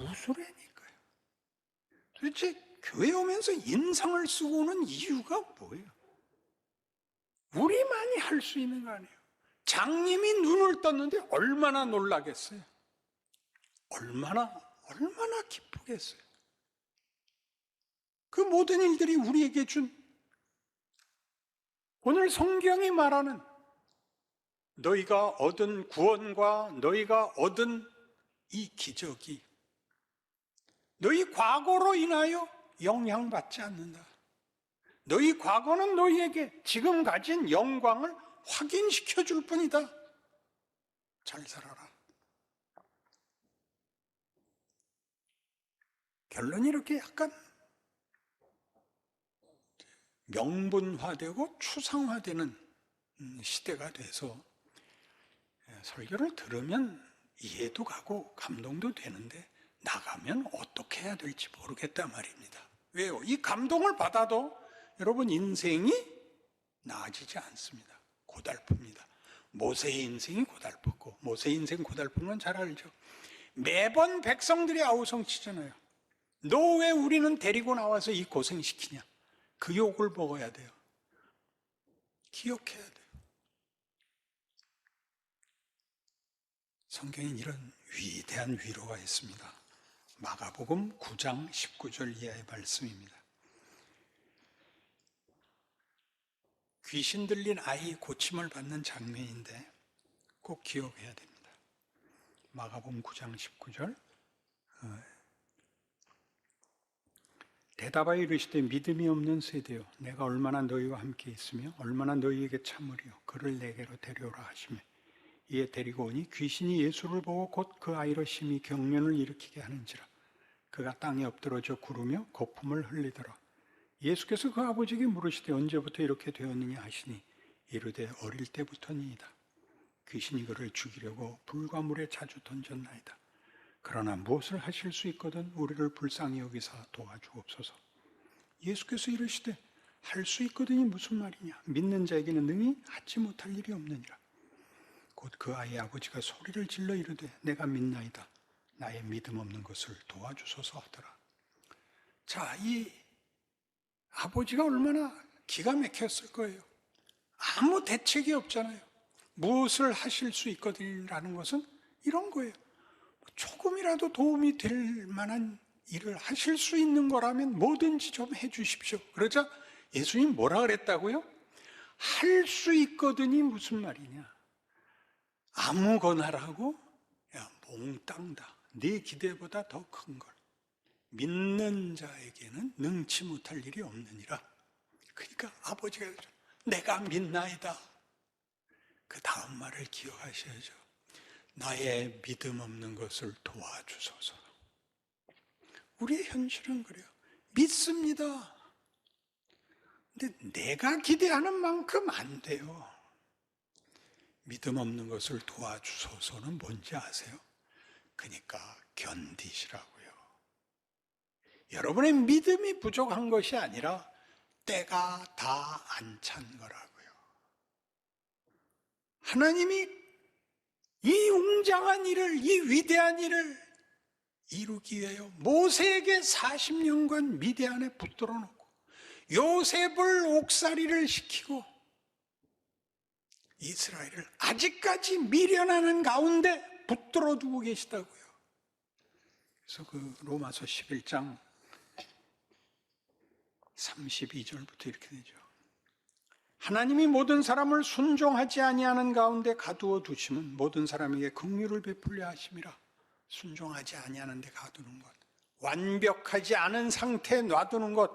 우스레니까요. 도대체 교회 오면서 인상을 쓰고 오는 이유가 뭐예요? 우리만이 할 수 있는 거 아니에요. 장님이 눈을 떴는데 얼마나 놀라겠어요? 얼마나, 얼마나 기쁘겠어요? 그 모든 일들이 우리에게 준 오늘 성경이 말하는 너희가 얻은 구원과 너희가 얻은 이 기적이 너희 과거로 인하여 영향받지 않는다. 너희 과거는 너희에게 지금 가진 영광을 확인시켜 줄 뿐이다. 잘 살아라. 결론이 이렇게 약간 명분화되고 추상화되는 음, 시대가 돼서 예, 설교를 들으면 이해도 가고 감동도 되는데 나가면 어떻게 해야 될지 모르겠다 말입니다. 왜요? 이 감동을 받아도 여러분 인생이 나아지지 않습니다. 고달픕니다. 모세의 인생이 고달팠고 모세 인생 고달픈 건 잘 알죠. 매번 백성들이 아우성치잖아요. 너 왜 우리는 데리고 나와서 이 고생시키냐? 그 욕을 먹어야 돼요. 기억해야 돼요. 성경엔 이런 위대한 위로가 있습니다. 마가복음 9장 19절 이하의 말씀입니다. 귀신 들린 아이 고침을 받는 장면인데 꼭 기억해야 됩니다. 마가복음 9장 19절 대답하여 이르시되 믿음이 없는 세대요 내가 얼마나 너희와 함께 있으며 얼마나 너희에게 참으리요 그를 내게로 데려오라 하시며 이에 데리고 오니 귀신이 예수를 보고 곧 그 아이로 심히 경련을 일으키게 하는지라 그가 땅에 엎드러져 구르며 거품을 흘리더라 예수께서 그 아버지에게 물으시되 언제부터 이렇게 되었느냐 하시니 이르되 어릴 때부터니이다 귀신이 그를 죽이려고 불과 물에 자주 던졌나이다 그러나 무엇을 하실 수 있거든 우리를 불쌍히 여기사 도와주옵소서. 예수께서 이르시되 할 수 있거든이 무슨 말이냐? 믿는 자에게는 능히 하지 못할 일이 없느니라. 곧 그 아이의 아버지가 소리를 질러 이르되 내가 믿나이다. 나의 믿음 없는 것을 도와주소서 하더라. 자, 이 아버지가 얼마나 기가 막혔을 거예요. 아무 대책이 없잖아요. 무엇을 하실 수 있거든이라는 것은 이런 거예요. 조금이라도 도움이 될 만한 일을 하실 수 있는 거라면 뭐든지 좀 해 주십시오. 그러자 예수님 뭐라 그랬다고요? 할 수 있거든이 무슨 말이냐? 아무거나라고? 야, 몽땅 다. 네 기대보다 더 큰 걸. 믿는 자에게는 능치 못할 일이 없느니라. 그러니까 아버지가 내가 믿나이다. 그 다음 말을 기억하셔야죠. 나의 믿음 없는 것을 도와주소서. 우리의 현실은 그래요. 믿습니다. 근데 내가 기대하는 만큼 안 돼요. 믿음 없는 것을 도와주소서는 뭔지 아세요? 그러니까 견디시라고요. 여러분의 믿음이 부족한 것이 아니라 때가 다 안 찬 거라고요. 하나님이 이 웅장한 일을, 이 위대한 일을 이루기 위하여 모세에게 40년간 미대안에 붙들어 놓고 요셉을 옥살이를 시키고 이스라엘을 아직까지 미련하는 가운데 붙들어 두고 계시다고요. 그래서 그 로마서 11장 32절부터 이렇게 되죠. 하나님이 모든 사람을 순종하지 아니하는 가운데 가두어 두시면 모든 사람에게 긍휼을 베풀려 하심이라 순종하지 아니하는 데 가두는 것 완벽하지 않은 상태에 놔두는 것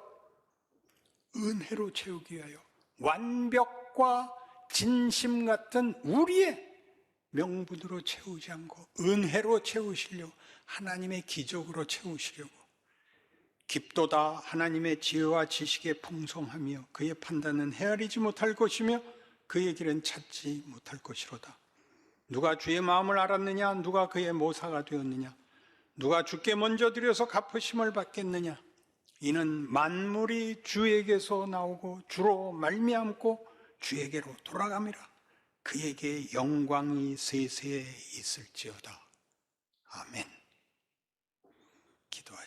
은혜로 채우기 위하여 완벽과 진심 같은 우리의 명분으로 채우지 않고 은혜로 채우시려고 하나님의 기적으로 채우시려고 깊도다 하나님의 지혜와 지식에 풍성하며 그의 판단은 헤아리지 못할 것이며 그의 길은 찾지 못할 것이로다. 누가 주의 마음을 알았느냐? 누가 그의 모사가 되었느냐? 누가 주께 먼저 드려서 갚으심을 받겠느냐? 이는 만물이 주에게서 나오고 주로 말미암고 주에게로 돌아감이라. 그에게 영광이 세세에 있을지어다. 아멘. 기도하십시오.